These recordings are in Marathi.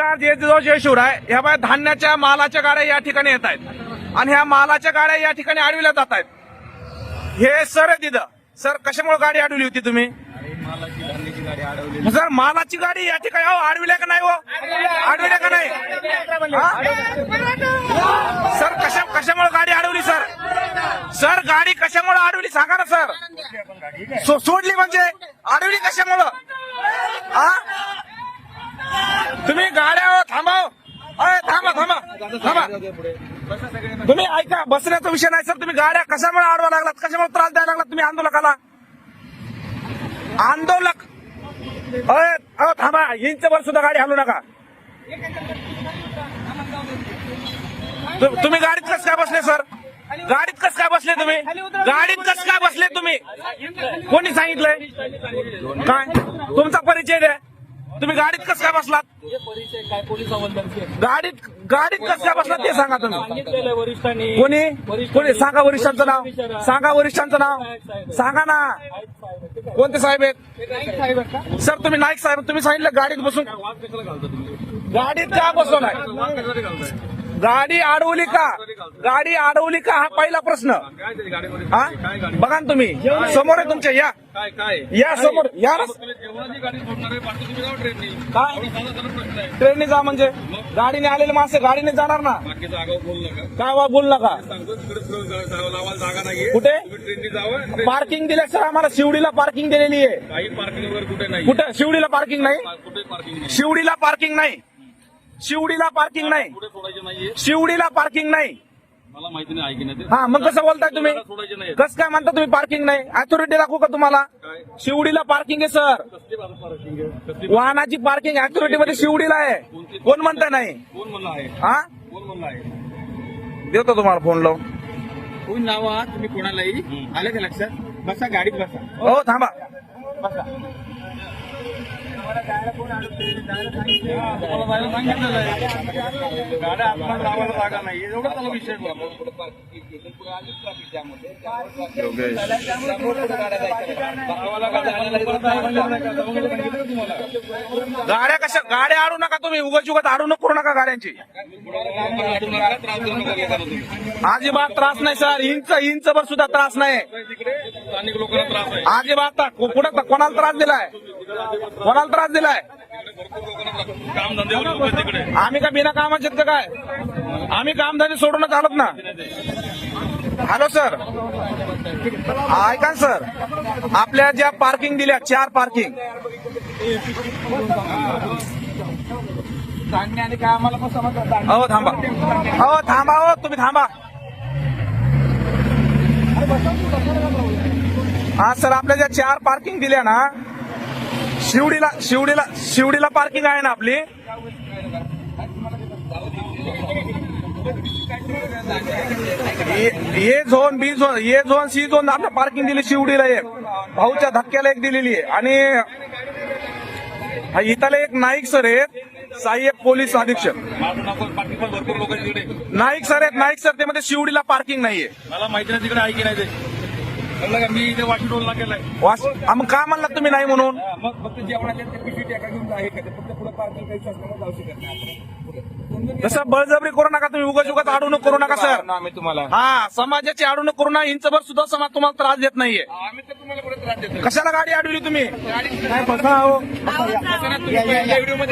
नमस्कार जय जो जय शिवराय ह्या बाय धान्याच्या मालाच्या गाड्या या ठिकाणी येत आहेत. आणि ह्या मालाच्या गाड्या या ठिकाणी अडविल्या जात आहेत. हे सर आहे तिथं सर कशामुळे गाडी अडवली होती तुम्ही? सर मालाची गाडी या ठिकाणी अहो अडविल्या का नाही हो? अडविल्या का नाही? सर कशा कशामुळे गाडी अडवली सर? सर गाडी कशामुळे अडवली सांगा ना सर. सो- सोडली म्हणजे? अडवली कशामुळं? हा? तुम्ही गाड्या थांबाव. अय, थांबा थांबा थांबा. तुम्ही ऐका बसण्याचा विषय नाही सर. तुम्ही गाड्या कशामुळे आडवा लागलात? कशामुळे त्रास द्यायला लागलात तुम्ही आंदोलकाला? आंदोलक. अरे अहो, थांबा. हिंचवर सुद्धा गाडी हलू नका. तुम्ही गाडीत कस काय बसले सर? गाडीत कस काय बसले तुम्ही? गाडीत कस काय बसले तुम्ही? कोणी सांगितलंय? काय? तुमचा परिचय द्या. तुम्ही गाडीत कस काय बसलात? परिचय काय पोलीस हवालदारचे गाडीत गाडीत कस काय बसलात ते सांगा तुम्ही. सांगितलेलं वरिष्ठांनी. कोणी? कोणी? सांगा वरिष्ठांचं नाव. सांगा वरिष्ठांचं नाव. सांगा ना. कोणते साहेब आहेत? सर तुम्ही नाईक साहेब तुम्ही सांगितलं गाडीत बसून. गाडीत का बसवलाय? गाडी अडवली का? गाडी अडवली का? हा पहिला प्रश्न. हा? बघा ना तुम्ही. समोर आहे तुमच्या. या. काय काय या समोर. या ना. काय? ट्रेनने जा म्हणजे. गाडीने आलेले माणसं गाडीने जाणार ना. काय वा बोल नका. कुठे? पार्किंग दिल्या सर. आम्हाला शिवडीला पार्किंग दिलेली आहे. काही पार्किंग वगैरे कुठे नाही. कुठे? शिवडीला पार्किंग नाही? शिवडीला पार्किंग नाही. शिवडीला पार्किंग नाही. शिवडीला पार्किंग नाही. मला माहिती नाही. हा मग कसं बोलताय तुम्ही? कस काय म्हणता तुम्ही पार्किंग नाही? अथॉरिटी दाखवू का तुम्हाला? शिवडीला पार्किंग आहे सर वाहनाची पार्किंग अथॉरिटी मध्ये शिवडीला आहे. कोण म्हणताय नाही? कोण म्हणलं आहे? हा? कोण म्हणलं आहे? देतो तुम्हाला फोन लावून. कोण नावा तुम्ही कोणालाही आलं का लक्षात? बसा गाडीत बसा. हो थांबा. तुम्हाला जायला सांगितलेलं आहे गाड्या आतमध्ये लावायला जागा नाही. एवढं त्याला विषय गाड्या कशा गाड्या आडू नका तुम्ही. उगत उगत आडू नको करू नका गाड्यांची. अजिबात त्रास नाही सर. इंच इंच भर सुद्धा त्रास नाही. तिकडे स्थानिक लोकांना त्रास आहे. अजिबात कुठं कोणाला त्रास दिलाय? कोणाला त्रास दिलाय? आम्ही का बिना कामाचे आहेत काय? आम्ही कामधंदे सोडूनच आलोत ना. Hello sir. ऐका सर. आपल्या ज्या पार्किंग दिल्या चार पार्किंग. हो थांबा. हो थांबा हो तुम्ही थांबा. हा सर आपल्या ज्या चार पार्किंग दिल्या ना शिवडीला शिवडीला शिवडीला पार्किंग आहे ना आपली. A zone B zone A zone C zone आपल्या पार्किंग दिली शिवडीला एक. भाऊच्या धक्क्याला एक दिलेली आहे. आणि हा एक नाईक सर आहेत. साहेब पोलीस अधीक्षक. नाईक सर आहेत. नाईक सर ते मध्ये शिवडीला पार्किंग नाहीये. मला माहिती नाही तिकडे ऐकी नाही कळलं का मी इथे वाशी टोलला केलाय वास हा, मग का म्हणला तुम्ही नाही म्हणून? मग फक्त जेवणाच्या पिशवी टाका घेऊन आहे का ते फक्त पुढे पार्किंग काही शासनाला जाऊ शकत नाही आपण. तसं बळजबरी करू नका तुम्ही उगाच उगाच अडवणूक करू नका सर. ना आम्ही तुम्हाला हा समाजाची अडवणूक करू नका इंचभर सुद्धा समाज तुम्हाला त्रास देत नाहीये. आम्ही तर तुम्हाला पुढे त्रास देतो कशाला गाडी अडवली तुम्ही? काय बसा हो.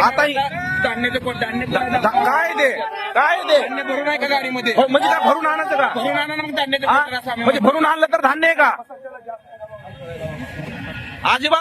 आता ही- धान्याचं कोण धान्य ध- ध- काय ते? काय धान्य भरून आहे का गाडीमध्ये? हो, म्हणजे काय भरून आणायचं का? भरून आणा ना मग धान्याचं हा? त्रास आम्ही म्हणजे भरून आणलं तर धान्य आहे का? अजिबात